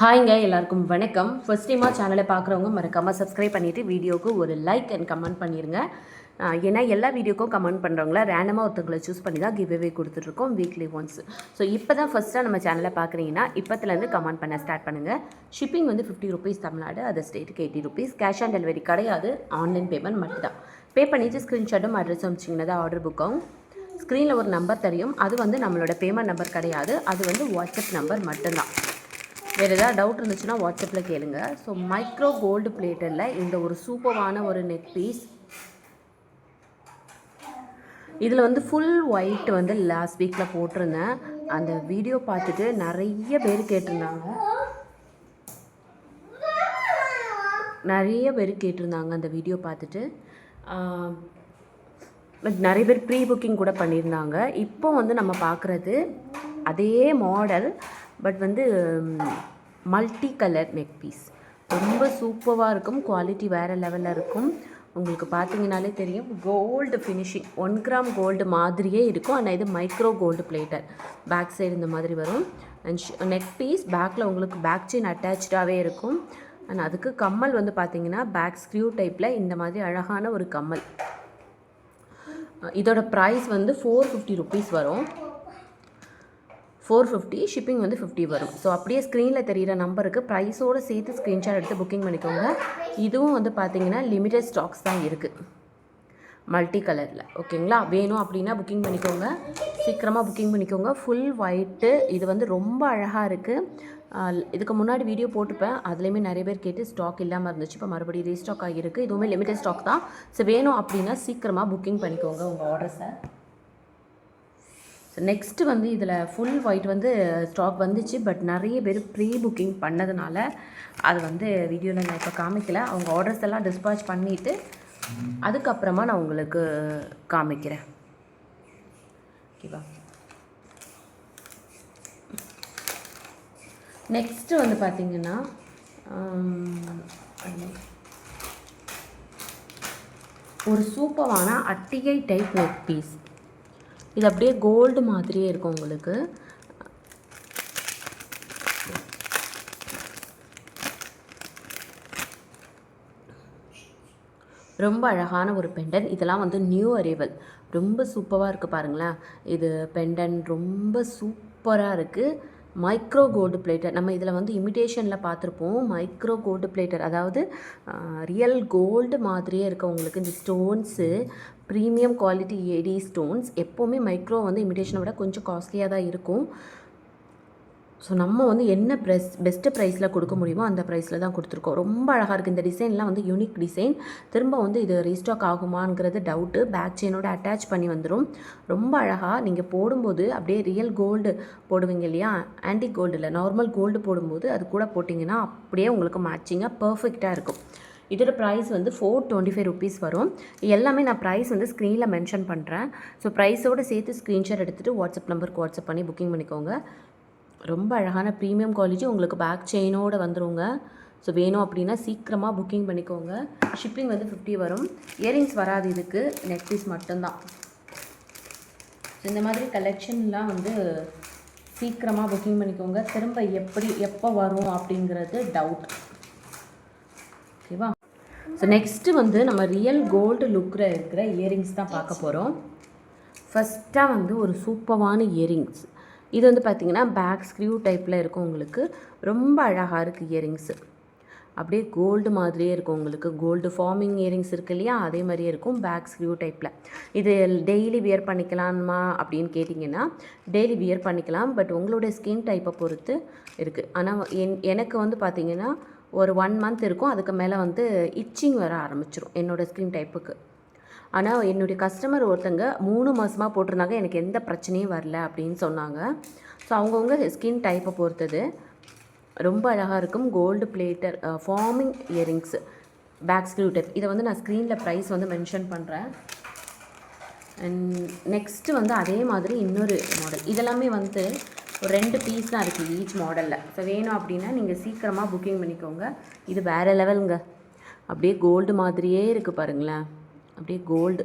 ஹாய்ங்க எல்லாருக்கும் வணக்கம். ஃபர்ஸ்ட் டைமாக சேனலை பார்க்குறவங்க மறக்காமல் சப்ஸ்கிரைப் பண்ணிவிட்டு வீடியோவுக்கு ஒரு லைக் அண்ட் கமெண்ட் பண்ணிடுங்க ஏன்னா எல்லா வீடியோக்கும் கமெண்ட் பண்ணுறவங்கள ரேண்டமாக ஒருத்தவங்களை சூஸ் பண்ணி தான் கிவ் அவே கொடுத்துட்ருக்கோம் வீக்லி ஒன்ஸ் ஸோ இப்போ தான் ஃபஸ்ட்டாக நம்ம சேனலை பார்க்குறீங்கன்னா இப்போத்துலேருந்து கமெண்ட் பண்ண ஸ்டார்ட் பண்ணுங்கள் ஷிப்பிங் வந்து ஃபிஃப்டி ருபீஸ் தமிழ்நாடு அதர் ஸ்டேட்டுக்கு eighty rupees cash on delivery கிடையாது ஆன்லைன் பேமெண்ட் மட்டும்தான். பே பண்ணிவிட்டு ஸ்க்ரீன்ஷாட்டும் அட்ரஸ் அமிச்சிங்கன்னா தான் ஆர்டர் புக் ஆகும். ஸ்க்ரீனில் ஒரு நம்பர் தெரியும். அது வந்து நம்மளோட பேமெண்ட் நம்பர் கிடையாது. அது வந்து வாட்ஸ்அப் நம்பர் மட்டும்தான். வேறு ஏதாவது டவுட் இருந்துச்சுன்னா வாட்ஸ்அப்பில் கேளுங்க. ஸோ மைக்ரோ கோல்டு பிளேட்டரில் இந்த ஒரு சூப்பரான ஒரு நெக் பீஸ் இதில் வந்து ஃபுல் ஒயிட் வந்து லாஸ்ட் வீக்கில் போட்டிருந்தேன். அந்த வீடியோ பார்த்துட்டு நிறைய பேர் கேட்டிருந்தாங்க. நிறைய பேர் கேட்டிருந்தாங்க அந்த வீடியோ பார்த்துட்டு. பட் நிறைய பேர் ப்ரீ புக்கிங் கூட பண்ணியிருந்தாங்க. இப்போ வந்து நம்ம பார்க்குறது அதே மாடல் பட் வந்து மல்டி கலர் நெக் பீஸ் ரொம்ப சூப்பராக இருக்கும். குவாலிட்டி வேறு லெவலில் இருக்கும். உங்களுக்கு பார்த்தீங்கனாலே தெரியும். Gold finishing one gram gold மாதிரியே இருக்கும். ஆனால் இது micro gold plater back side இந்த மாதிரி வரும். அண்ட் நெக் பீஸ் பேக்கில் உங்களுக்கு பேக் செயின் அட்டாச்சாகவே இருக்கும். அண்ட் அதுக்கு கம்மல் வந்து பார்த்தீங்கன்னா பேக் ஸ்க்ரூ டைப்பில் இந்த மாதிரி அழகான ஒரு கம்மல். இதோட ப்ரைஸ் வந்து ஃபோர் ஃபிஃப்டி ருபீஸ் வரும். ஃபோர் ஃபிஃப்டி ஷிப்பிங் வந்து ஃபிஃப்டி வரும். ஸோ அப்படியே ஸ்க்ரீனில் தெரிகிற நம்பருக்கு ப்ரைஸோடு சேர்த்து ஸ்க்ரீன்ஷாட் எடுத்து புக்கிங் பண்ணிக்கோங்க. இதுவும் வந்து பார்த்தீங்கன்னா லிமிடெட் ஸ்டாக்ஸ் தான் இருக்குது மல்டி கலரில் ஓகேங்களா வேணும் அப்படின்னா புக்கிங் பண்ணிக்கோங்க. சீக்கிரமாக புக்கிங் பண்ணிக்கோங்க. ஃபுல் ஒயிட்டு இது வந்து ரொம்ப அழகாக இருக்குது இதுக்கு முன்னாடி வீடியோ போட்டுப்பேன் அதுலேயுமே நிறைய பேர் கேட்டு ஸ்டாக் இல்லாமல் இருந்துச்சு. இப்போ மறுபடியும் ரீஸ்டாக் ஆகியிருக்கு. இதுவுமே லிமிடெட் ஸ்டாக் தான். ஸோ வேணும் அப்படின்னா சீக்கிரமாக புக்கிங் பண்ணிக்கோங்க உங்கள் ஆர்டர்ஸை நெக்ஸ்ட்டு வந்து இதில் ஃபுல் ஒயிட் வந்து ஸ்டாக் வந்துச்சு பட் நிறைய பேர் ப்ரீ புக்கிங் பண்ணதுனால அது வந்து வீடியோவில் நான் இப்போ காமிக்கல. அவங்க ஆர்டர்ஸ் எல்லாம் டிஸ்பாச் பண்ணிவிட்டு அதுக்கப்புறமா நான் உங்களுக்கு காமிக்கிறேன். ஓகேவா நெக்ஸ்ட்டு வந்து பார்த்திங்கன்னா ஒரு சூப்பரான அட்டிகை டைப் நெக் பீஸ் இது அப்படியே கோல்டு மாதிரியே இருக்கும் உங்களுக்கு. ரொம்ப அழகான ஒரு பெண்டன் இதெல்லாம் வந்து நியூ அரைவல் ரொம்ப சூப்பராக இருக்குது பாருங்களேன். இது பெண்டன் ரொம்ப சூப்பராக இருக்குது மைக்ரோ கோல்டு பிளேட்டர் நம்ம இதில் வந்து இமிடேஷனில் பார்த்துருப்போம். மைக்ரோ கோல்டு பிளேட்டர் அதாவது ரியல் கோல்டு மாதிரியே இருக்க உங்களுக்கு இந்த stones premium quality AD stones எப்போவுமே மைக்ரோ வந்து இமிடேஷனை விட கொஞ்சம் காஸ்ட்லியாக தான் இருக்கும். ஸோ நம்ம வந்து என்ன ப்ரெஸ் பெஸ்ட்டு ப்ரைஸில் கொடுக்க முடியுமோ அந்த ப்ரைஸில் தான் கொடுத்துருக்கோம். ரொம்ப அழகாக இருக்குது இந்த டிசைன்லாம் வந்து யூனிக் டிசைன் திரும்ப வந்து இது ரீஸ்டாக் ஆகுமாங்கிறது டவுட்டு பேக் செயினோட அட்டாச் பண்ணி வந்துடும் ரொம்ப அழகாக நீங்கள் போடும்போது அப்படியே ரியல் கோல்டு போடுவீங்க இல்லையா? ஆன்டி கோல்டு இல்லை நார்மல் கோல்டு போடும்போது அது கூட போட்டிங்கன்னா அப்படியே உங்களுக்கு மேட்சிங்காக பர்ஃபெக்டாக இருக்கும். இதோட ப்ரைஸ் வந்து ஃபோர் டுவெண்ட்டி ஃபைவ் ருபீஸ் வரும். எல்லாமே நான் ப்ரைஸ் வந்து ஸ்க்ரீனில் மென்ஷன் பண்ணுறேன் ஸோ ப்ரைஸோடு சேர்த்து ஸ்க்ரீன்ஷாட் எடுத்துகிட்டு வாட்ஸ்அப் நம்பருக்கு வாட்ஸ்அப் பண்ணி புக்கிங் பண்ணிக்கோங்க. ரொம்ப அழகான ப்ரீமியம் குவாலிட்டி உங்களுக்கு பேக் செயினோடு வந்துடுங்க ஸோ வேணும் அப்படின்னா சீக்கிரமாக புக்கிங் பண்ணிக்கோங்க. ஷிப்பிங் வந்து ஃபிஃப்டி வரும். இயரிங்ஸ் வராது இதுக்கு. நெக் பீஸ் மட்டும்தான். இந்த மாதிரி கலெக்ஷன்லாம் வந்து சீக்கிரமாக புக்கிங் பண்ணிக்கோங்க. திரும்ப எப்படி எப்போ வரும் அப்படிங்கிறது டவுட் ஓகேவா ஸோ நெக்ஸ்ட்டு வந்து நம்ம ரியல் கோல்டு லுக்கில் இருக்கிற இயரிங்ஸ் தான் பார்க்க போகிறோம் ஃபஸ்ட்டாக வந்து ஒரு சூப்பரான இயரிங்ஸ் இது வந்து பார்த்திங்கன்னா பேக் ஸ்க்ரீவ் டைப்பில் இருக்கும் உங்களுக்கு. ரொம்ப அழகாக இருக்குது இயரிங்ஸு அப்படியே கோல்டு மாதிரியே இருக்கும் உங்களுக்கு. கோல்டு ஃபார்மிங் இயரிங்ஸ் இருக்கு இல்லையா? அதே மாதிரியே இருக்கும் பேக் ஸ்க்ரீவ் டைப்பில் இது டெய்லி வியர் பண்ணிக்கலாமா அப்படின்னு கேட்டிங்கன்னா டெய்லி வியர் பண்ணிக்கலாம். பட் உங்களுடைய ஸ்கின் டைப்பை பொறுத்து இருக்குது ஆனால் என் எனக்கு வந்து பார்த்திங்கன்னா ஒரு ஒன் மந்த் இருக்கும். அதுக்கு மேலே வந்து இச்சிங் வர ஆரம்பிச்சிடும் என்னோடய ஸ்கின் டைப்புக்கு ஆனால் என்னுடைய கஸ்டமர் ஒருத்தங்க மூணு மாதமாக போட்டிருந்தாங்க. எனக்கு எந்த பிரச்சனையும் வரல அப்படின்னு சொன்னாங்க. ஸோ அவங்கவுங்க ஸ்கின் டைப்பை பொறுத்தது. ரொம்ப அழகாக இருக்கும். Gold plater forming earrings back screw இதை வந்து நான் ஸ்க்ரீனில் ப்ரைஸ் வந்து மென்ஷன் பண்ணுறேன் அண்ட் நெக்ஸ்ட்டு வந்து அதே மாதிரி இன்னொரு மாடல் இதெல்லாமே வந்து ஒரு ரெண்டு பீஸ் தான் இருக்குது ஈச் மாடலில் ஸோ வேணும் அப்படின்னா நீங்கள் சீக்கிரமாக புக்கிங் பண்ணிக்கோங்க. இது வேறு லெவலுங்க அப்படியே கோல்டு மாதிரியே இருக்குது பாருங்களேன். அப்படியே கோல்டு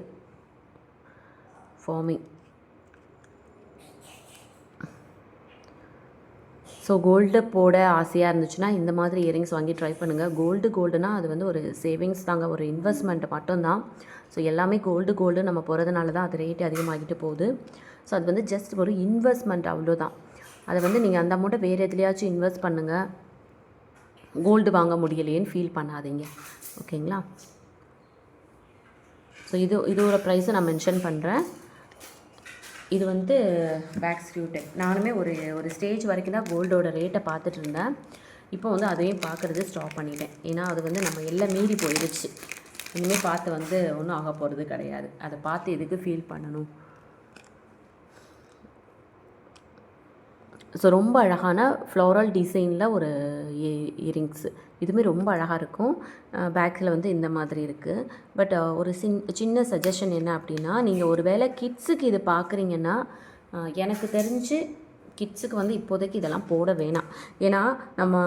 ஃபார்மிங் ஸோ கோல்டு போட ஆசையாக இருந்துச்சுன்னா இந்த மாதிரி இயரிங்ஸ் வாங்கி ட்ரை பண்ணுங்கள் கோல்டு கோல்டுனா அது வந்து ஒரு சேவிங்ஸ் தாங்க. ஒரு இன்வெஸ்ட்மெண்ட் மட்டும்தான். ஸோ எல்லாமே கோல்டு கோல்டு நம்ம போகிறதுனால தான் அது ரேட் அதிகமாகிட்டு போகுது. ஸோ அது வந்து ஜஸ்ட் ஒரு இன்வெஸ்ட்மெண்ட் அவ்வளோதான். அதை வந்து நீங்கள் அந்த அமௌண்ட்டை வேறு எதுலையாச்சும் இன்வெஸ்ட் பண்ணுங்கள் கோல்டு வாங்க முடியலையேன்னு ஃபீல் பண்ணாதீங்க. ஓகேங்களா ஸோ இது இதோட ப்ரைஸை நான் மென்ஷன் பண்ணுறேன் இது வந்து பேக் ஸ்க்ரூ நானுமே ஒரு ஒரு ஸ்டேஜ் வரைக்கும் தான் கோல்டோட ரேட்டை பார்த்துட்டு இருந்தேன். இப்போ வந்து அதையும் பார்க்குறது ஸ்டாப் பண்ணிட்டேன். ஏன்னா அது வந்து நம்ம எல்லாம் மீறி போயிடுச்சு. இனிமேல் பார்த்து வந்து ஒன்றும் ஆக போகிறது கிடையாது. அதை பார்த்து எதுக்கு ஃபீல் பண்ணணும்? ஸோ ரொம்ப அழகான ஃப்ளோரல் டிசைனில் ஒரு e-, இயரிங்ஸு இதுவுமே ரொம்ப அழகாக இருக்கும். பேக்கில் வந்து இந்த மாதிரி இருக்குது பட் ஒரு சின் சின்ன சஜஷன் என்ன அப்படின்னா நீங்கள் ஒரு வேளை கிட்ஸுக்கு இது பார்க்குறீங்கன்னா எனக்கு தெரிஞ்சு கிட்ஸுக்கு வந்து இப்போதைக்கு இதெல்லாம் போட வேணாம். ஏன்னா நம்ம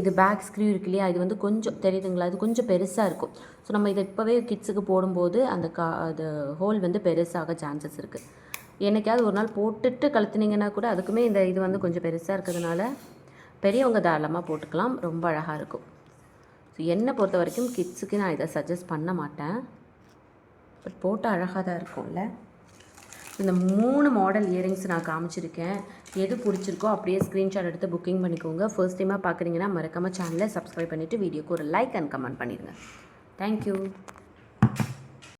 இது பேக் ஸ்க்ரீவ் இருக்கு இல்லையா? இது வந்து கொஞ்சம் தெரியுதுங்களா? இது கொஞ்சம் பெருசாக இருக்கும். ஸோ நம்ம இதை இப்போவே கிட்ஸுக்கு போடும்போது அந்த கா அது ஹோல் வந்து பெருசாக சான்சஸ் இருக்குது என்னைக்காவது ஒரு நாள் போட்டுட்டு கழுத்துனீங்கன்னா கூட அதுக்குமே இந்த இது வந்து கொஞ்சம் பெருசாக இருக்கிறதுனால பெரியவங்க தாராளமாக போட்டுக்கலாம். ரொம்ப அழகாக இருக்கும். ஸோ என்னை பொறுத்த வரைக்கும் கிட்ஸுக்கு நான் இதை சஜஸ்ட் பண்ண மாட்டேன். பட் போட்டால் அழகாக தான் இருக்கும்ல. இந்த மூணு மாடல் இயரிங்ஸ் நான் காமிச்சிருக்கேன். எது பிடிச்சிருக்கோ அப்படியே ஸ்க்ரீன்ஷாட் எடுத்து புக்கிங் பண்ணிக்கோங்க. ஃபர்ஸ்ட் டைமாக பார்க்குறீங்கன்னா மறக்காமல் சேனலை சப்ஸ்கிரைப் பண்ணிவிட்டு வீடியோக்கு ஒரு லைக் அண்ட் கமெண்ட் பண்ணிடுங்க. Thank you